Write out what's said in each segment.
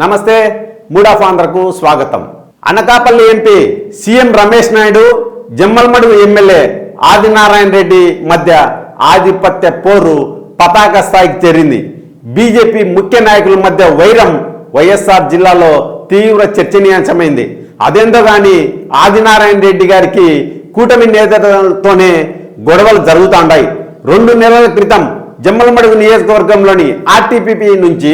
నమస్తే mood of ఆంధ్రకు స్వాగతం. Anakapalli MP CM Ramesh Naidu Jammalamadugu MLA Adinarayana Reddy మధ్య ఆధిపత్య పోరు పతాక స్థాయికి చేరింది. బీజేపీ ముఖ్య నాయకుల మధ్య వైరం వైఎస్ఆర్ జిల్లాలో తీవ్ర చర్చనీయాంశమైంది. అదేందో గాని ఆదినారాయణ రెడ్డి గారికి కూటమి నేతలతోనే గొడవలు జరుగుతాండాయి. రెండు నెలల క్రితం జమ్మలమడుగు నియోజకవర్గంలోని ఆర్టీపీపీ నుంచి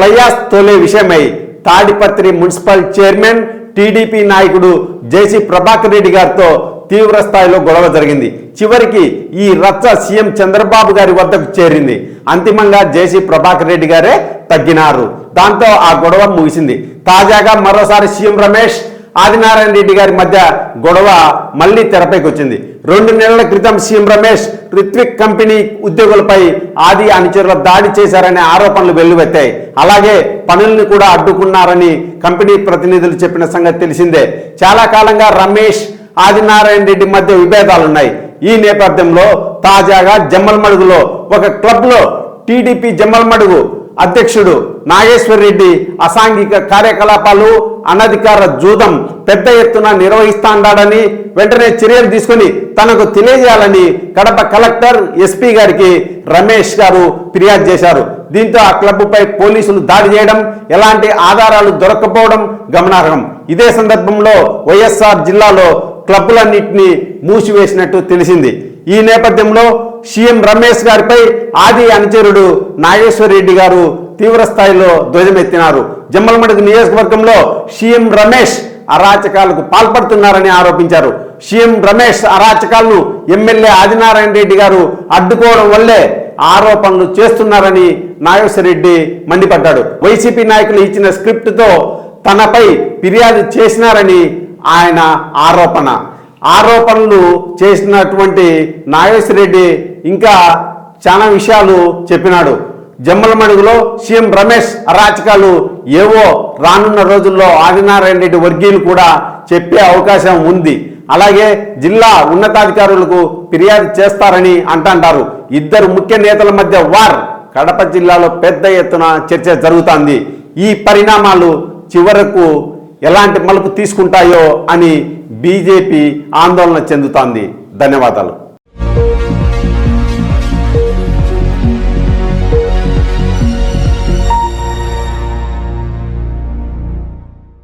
ప్లయాస్ తొలే విషయమై తాడిపత్రి మున్సిపల్ చైర్మన్ టీడీపీ నాయకుడు జేసీ ప్రభాకర్ రెడ్డి గారితో తీవ్ర స్థాయిలో గొడవ జరిగింది. చివరికి ఈ రచ్చ సీఎం చంద్రబాబు గారి వద్దకు చేరింది. అంతిమంగా జేసీ ప్రభాకర్ రెడ్డి గారే తగ్గినారు. దాంతో ఆ గొడవ ముగిసింది. తాజాగా మరోసారి సీఎం రమేష్ ఆదినారాయణ రెడ్డి గారి మధ్య గొడవ మళ్ళీ తెరపైకి వచ్చింది. రెండు నెలల క్రితం సీఎం రమేష్ రిత్విక్ కంపెనీ ఉద్యోగులపై ఆది అనుచరుల దాడి చేశారనే ఆరోపణలు వెల్లువెత్తాయి. అలాగే పనుల్ని కూడా అడ్డుకున్నారని కంపెనీ ప్రతినిధులు చెప్పిన సంగతి తెలిసిందే. చాలా కాలంగా రమేష్ ఆదినారాయణ రెడ్డి మధ్య విభేదాలున్నాయి. ఈ నేపథ్యంలో తాజాగా జమ్మల్మడుగులో ఒక క్లబ్లో టీడీపీ జమ్మల్మడుగు అధ్యక్షుడు నాగేశ్వర్ రెడ్డి అసాంఘిక కార్యకలాపాలు అనధికార జూదం పెద్ద ఎత్తున నిర్వహిస్తాడాడని వెంటనే చర్యలు తీసుకొని తనకు తెలియజేయాలని కడప కలెక్టర్ ఎస్పీ గారికి రమేష్ గారు ఫిర్యాదు చేశారు. దీంతో ఆ క్లబ్పై పోలీసులు దాడి చేయడం ఎలాంటి ఆధారాలు దొరకపోవడం గమనార్హం. ఇదే సందర్భంలో వైఎస్ఆర్ జిల్లాలో క్లబ్బులన్నింటినీ మూసివేసినట్టు తెలిసింది. ఈ నేపథ్యంలో సీఎం రమేష్ గారిపై ఆది అనుచరుడు నాగేశ్వర్ రెడ్డి గారు తీవ్ర స్థాయిలో ధ్వజమెత్తినారు. జమ్మలమడుగు నియోజకవర్గంలో సీఎం రమేష్ అరాచకాలకు పాల్పడుతున్నారని ఆరోపించారు. సీఎం రమేష్ అరాచకాలను ఎమ్మెల్యే ఆదినారాయణ రెడ్డి గారు అడ్డుకోవడం వల్లే ఆరోపణలు చేస్తున్నారని నాగేశ్వర రెడ్డి మండిపడ్డాడు. వైసీపీ నాయకులు ఇచ్చిన స్క్రిప్ట్తో తనపై ఫిర్యాదు చేసినారని ఆయన ఆరోపణ. ఆరోపణలు చేసినటువంటి నాగేశ్వర రెడ్డి ఇంకా చాలా విషయాలు చెప్పినాడు. జమ్మలమడుగులో సీఎం రమేష్ అరాచకాలు ఏవో రానున్న రోజుల్లో ఆదినారాయణ రెడ్డి వర్గీయులు కూడా చెప్పే అవకాశం ఉంది. అలాగే జిల్లా ఉన్నతాధికారులకు ఫిర్యాదు చేస్తారని అంటుంటారు. ఇద్దరు ముఖ్య నేతల మధ్య వార్ కడప జిల్లాలో పెద్ద ఎత్తున చర్చ జరుగుతోంది. ఈ పరిణామాలు చివరకు ఎలాంటి మలుపు తీసుకుంటాయో అని బీజేపీ ఆందోళన చెందుతోంది. ధన్యవాదాలు.